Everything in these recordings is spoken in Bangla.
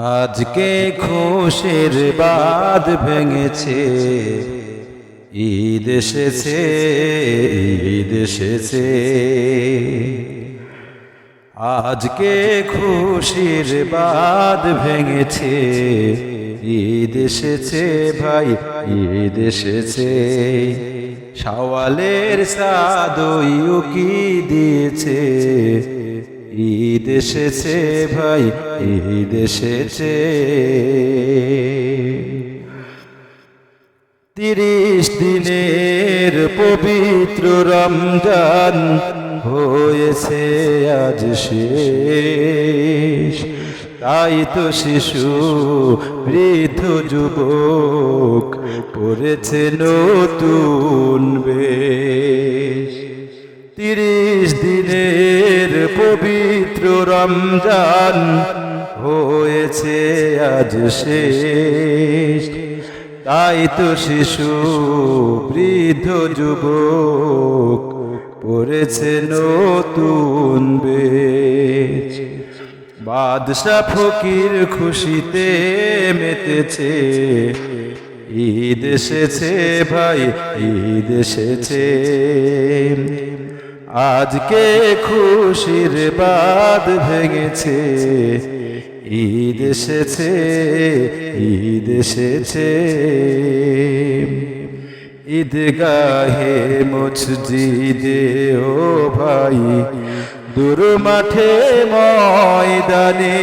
আজকে খুশির বাদ ভেঙেছে। ঈদ এসেছে ঈদ এসেছে। আজকে খুশির বাদ ভেঙেছে। ঈদ এসেছে ভাই, ঈদ এসেছে। সওয়ালের সাদইও কি দিয়েছে। ঈদ এসেছে ভাই, ঈদ তিরিশ দিনের পবিত্র রমজান হয়েছে আজ শেষ। তাই তো শিশু, বৃদ্ধ যুবক পড়েছে নতুন বেশ। পবিত্র রমজান হয়েছে আজ শেষ। তাই তো শিশু, বৃদ্ধ যুবক পড়েছে নতুন বেশ। বাদশা ফকির খুশিতে মেতেছে। ঈদ এসেছে ভাই, ঈদ এসেছে। আজকে খুশির বাদ ভেঙেছে। ঈদ এসেছে ঈদ এসেছে। ঈদগাহে মসজিদে, ও ভাই দূর মাঠে ময়দানে।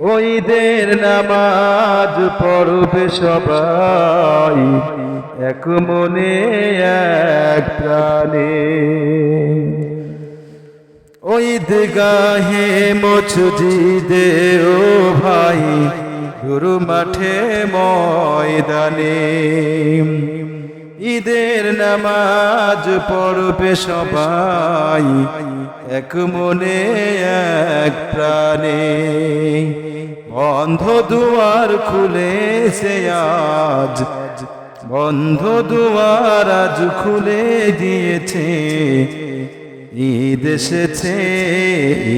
ওইদের নামাজ পড়বে সবাই, এক মনে, এক প্রাণে। ওই গাহে মসজিদে, ও ভাই, গুরু মাঠে ময়দানে। ঈদের নামাজ পড়বে সবাই, এক মনে, এক প্রাণে। বন্ধ দুয়ার খুলেছে আজ। বন্ধ দুয়ার আজ খুলে দিয়েছে। ঈদ এসেছে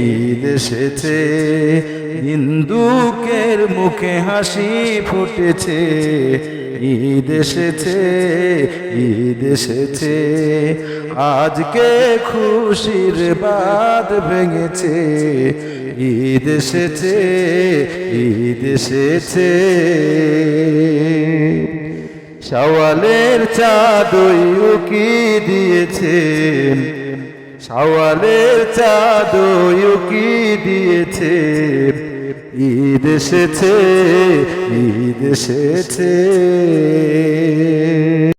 ঈদ এসেছে। হিন্দুকের মুখে হাসি ফুটেছে। ঈদ এসেছে ঈদ এসেছে। আজকে খুশির বাদ ভেঙেছে। ঈদ এসেছে ঈদ এসেছে। সওয়ালের চাঁদই কি দিয়েছে। সওয়ালের চাঁদই কি দিয়েছে। ঈদ এসেছে ঈদ এসেছে।